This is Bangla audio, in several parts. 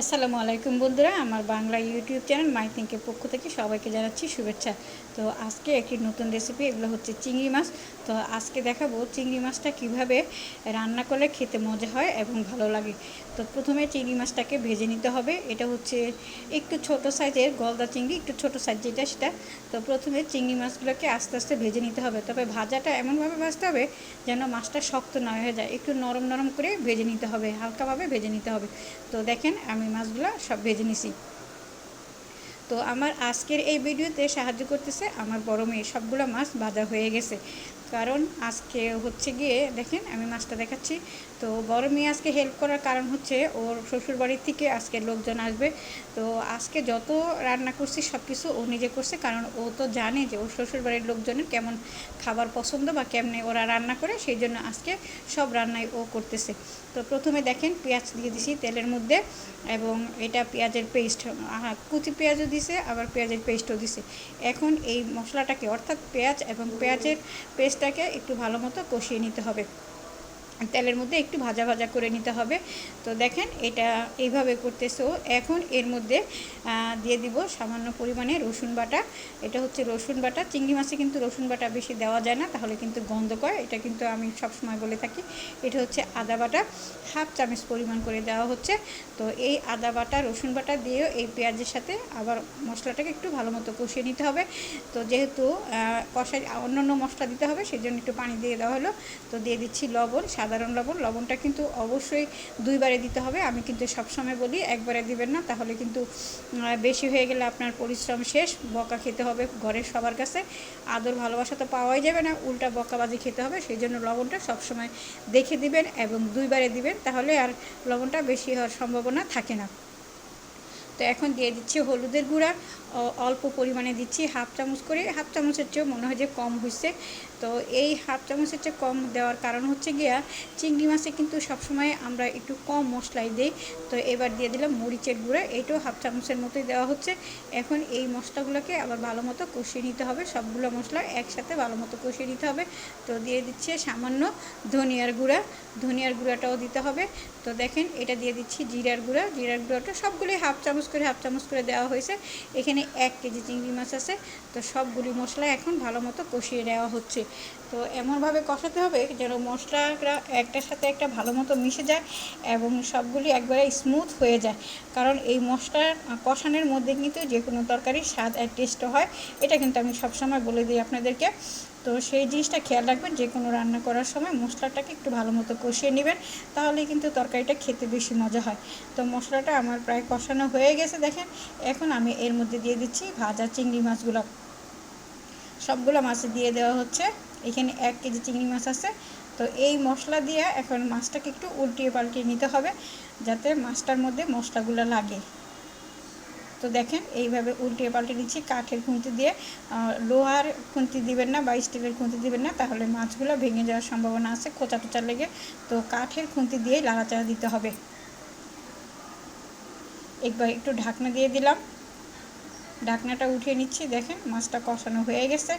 আসসালামু আলাইকুম বন্ধুরা, আমার বাংলা ইউটিউব চ্যানেল মাই থিঙ্কের পক্ষ থেকে সবাইকে জানাচ্ছি শুভেচ্ছা। তো আজকে একটি নতুন রেসিপি এগুলো হচ্ছে চিংড়ি মাছ। তো আজকে দেখাবো চিংড়ি মাছটা কীভাবে রান্না করলে খেতে মজা হয় এবং ভালো লাগে। তো প্রথমে চিংড়ি মাছটাকে ভেজে নিতে হবে। এটা হচ্ছে একটু ছোট সাইজের গলদা চিংড়ি, একটু ছোট সাইজ যেটা সেটা। তো প্রথমে চিংড়ি মাছগুলোকে আস্তে আস্তে ভেজে নিতে হবে। তবে ভাজাটা এমনভাবে ভাজতে হবে যেন মাছটা শক্ত না হয়ে যায়। একটু নরম নরম করে ভেজে নিতে হবে, হালকাভাবে ভেজে নিতে হবে। তো দেখেন আমি মাছগুলো সব ভেজে নিছি। তো আমার আজকের এই ভিডিওতে সাহায্য করতেছে আমার বড় মেয়ে। সবগুলো মাছ ভাজা হয়ে গেছে। কারণ আজকে হচ্ছে গিয়ে, দেখেন আমি মাছটা দেখাচ্ছি। তো বড় মেয়ে আজকে হেল্প করার কারণ হচ্ছে ওর শ্বশুর বাড়ির থেকে আজকে লোকজন আসবে। তো আজকে যত রান্না করছি সব কিছু ও নিজে করছে, কারণ ও তো জানে যে ওর শ্বশুর বাড়ির লোকজনের কেমন খাবার পছন্দ বা কেমনে ওরা রান্না করে, সেই জন্য আজকে সব রান্নাই ও করতেছে। তো প্রথমে দেখেন, পেঁয়াজ দিয়ে দিছি তেলের মধ্যে এবং এটা পেঁয়াজের পেস্ট কুচি পেঁয়াজও দিছে, আবার পেঁয়াজের পেস্টও দিছে। এখন এই মশলাটাকে, অর্থাৎ পেঁয়াজ এবং পেঁয়াজের পেস্টটাকে একটু ভালো মতো কষিয়ে নিতে হবে। তেলের মধ্যে একটু ভাজা ভাজা করে নিতে হবে। তো দেখেন এটা এইভাবে করতেছো। এখন এর মধ্যে দিয়ে দিব সামান্য পরিমাণে রসুন বাটা। এটা হচ্ছে রসুন বাটা। চিংড়ি মাছে কিন্তু রসুন বাটা বেশি দেওয়া যায় না, তাহলে কিন্তু গন্ধ করে। এটা কিন্তু আমি সবসময় বলে থাকি। এটা হচ্ছে আদা বাটা। হাফ চামচ পরিমাণ করে দেওয়া হচ্ছে। তো এই আদা বাটা, রসুন বাটা দিয়েও এই পেঁয়াজের সাথে আবার মশলাটাকে একটু ভালো মতো কষিয়ে নিতে হবে। তো যেহেতু কষাই অন্য অন্য মশলা দিতে হবে সেই জন্য একটু পানি দিয়ে দেওয়া হলো। তো দিয়ে দিচ্ছি লবণ সাধারণ লবণ। লবণটা কিন্তু অবশ্যই দুইবারে দিতে হবে। আমি কিন্তু সবসময় বলি, একবারে দিবেন না, তাহলে কিন্তু বেশি হয়ে গেলে আপনার পরিশ্রম শেষ, বকা খেতে হবে ঘরের সবার কাছে। আদর ভালোবাসা তো পাওয়াই যাবে না, উল্টা বকাবাজি খেতে হবে, সেই জন্য লবণটা সবসময় দেখে দিবেন এবং দুইবারে দিবেন, তাহলে আর লবণটা বেশি হওয়ার সম্ভাবনা থাকে না। তো এখন দিয়ে দিচ্ছি হলুদের গুঁড়া অল্প পরিমাণে দিচ্ছি হাফ চামচ করে। হাফ চামচের চেয়েও মনে হয় যে কম হয়েছে তো এই হাফ চামচের চেয়ে কম দেওয়ার কারণ হচ্ছে গিয়া, চিংড়ি মাছে কিন্তু সবসময় আমরা একটু কম মশলাই দিই। তো এবার দিয়ে দিলাম মরিচের গুঁড়া এইটাও হাফ চামচের মতোই দেওয়া হচ্ছে। এখন এই মশলাগুলোকে আবার ভালো মতো কষিয়ে নিতে হবে। সবগুলো মশলা একসাথে ভালো মতো কষিয়ে নিতে হবে। তো দিয়ে দিচ্ছে সামান্য ধনিয়ার গুঁড়া। ধনিয়ার গুঁড়াটাও দিতে হবে। তো দেখেন, এটা দিয়ে দিচ্ছি জিরার গুঁড়া। জিরার গুঁড়াটা সবগুলি হাফ চামচ করে হাফ চামচ করে দেওয়া হয়েছে। এখানে এক কেজি চিংড়ি মাছ আছে। তো সবগুলি মশলা এখন ভালো মতো কষিয়ে দেওয়া হচ্ছে। তো এমনভাবে কষাতে হবে যেন মশলাটা একটার সাথে একটা ভালো মতো মিশে যায় এবং সবগুলি একবারে স্মুথ হয়ে যায়। কারণ এই মশলা কষানোর মধ্যে কিন্তু যে কোনো তরকারির স্বাদ আর টেস্ট হয়। এটা কিন্তু আমি সবসময় বলে দিই আপনাদেরকে। তো সেই জিনিসটা খেয়াল রাখবেন যে কোনো রান্না করার সময় মশলাটাকে একটু ভালো মতো কষিয়ে নেবেন তাহলে কিন্তু তরকারিটা খেতে বেশি মজা হয়। তো মশলাটা আমার প্রায় কষানো হয়ে গেছে, দেখেন। এখন আমি এর মধ্যে দিয়ে দিচ্ছি ভাজা চিংড়ি মাছগুলো। সবগুলো মাছে দিয়ে দেওয়া হচ্ছে। এখানে এক কেজি চিংড়ি মাছ আছে। তো এই মশলা দিয়ে এখন মাছটাকে একটু উল্টিয়ে পাল্টিয়ে নিতে হবে, যাতে মাছটার মধ্যে মশলাগুলো লাগে। তো দেখেন, এইভাবে উল্টে পাল্টে দিচ্ছি কাঠের খুঁতি দিয়ে। লোহার খুঁতি দিবেন না বা স্টিলের খুঁতি দিবেন না, তাহলে মাছগুলো ভেঙে যাওয়ার সম্ভাবনা আছে কোচা টোচা লেগে। তো কাঠের খুঁতি দিয়ে লাড়াচাড়া দিতে হবে। একবার একটু ঢাকনা দিয়ে দিলাম। ঢাকনাটা উঠিয়ে নিচ্ছি, দেখেন মাছটা কষানো হয়ে গেছে।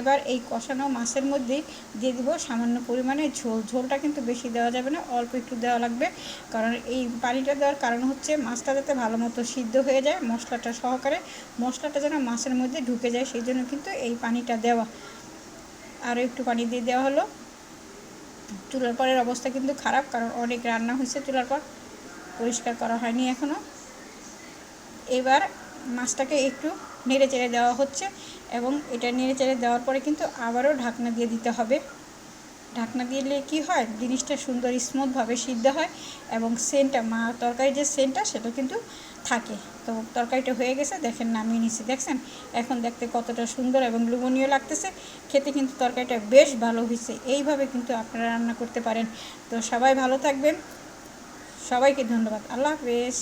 এবার এই কষানো মাছের মধ্যেই দিয়ে দিব সামান্য পরিমাণে ঝোল। ঝোলটা কিন্তু বেশি দেওয়া যাবে না, অল্প একটু দেওয়া লাগবে। কারণ এই পানিটা দেওয়ার কারণ হচ্ছে মাছটা যাতে ভালো মতো সিদ্ধ হয়ে যায় মশলাটা সহকারে। মশলাটা যেন মাছের মধ্যে ঢুকে যায়, সেই জন্য কিন্তু এই পানিটা দেওয়া। আরও একটু পানি দিয়ে দেওয়া হলো। চুলার পরের অবস্থা কিন্তু খারাপ, কারণ অনেক রান্না হয়েছে চুলার পর। পরিষ্কার করা হয়নি এখনও এবার মাছটাকে একটু নেড়ে চেড়ে দেওয়া হচ্ছে এবং এটা নেড়ে চেড়ে দেওয়ার পরে কিন্তু আবারও ঢাকনা দিয়ে দিতে হবে। ঢাকনা দিলে কি হয়? জিনিসটা সুন্দর স্মুথভাবে সিদ্ধ হয় এবং সেন্টটা, মা তরকারির যে সেন্টটা সেটা কিন্তু থাকে। তো তরকারিটা হয়ে গেছে, দেখেন নামিয়ে নিছি দেখছেন? এখন দেখতে কতটা সুন্দর এবং লুবনীয় লাগতেছে। খেতে কিন্তু তরকারিটা বেশ ভালো হয়েছে। এইভাবে কিন্তু আপনারা রান্না করতে পারেন। তো সবাই ভালো থাকবেন। সবাইকে ধন্যবাদ। আল্লাহ হাফেজ।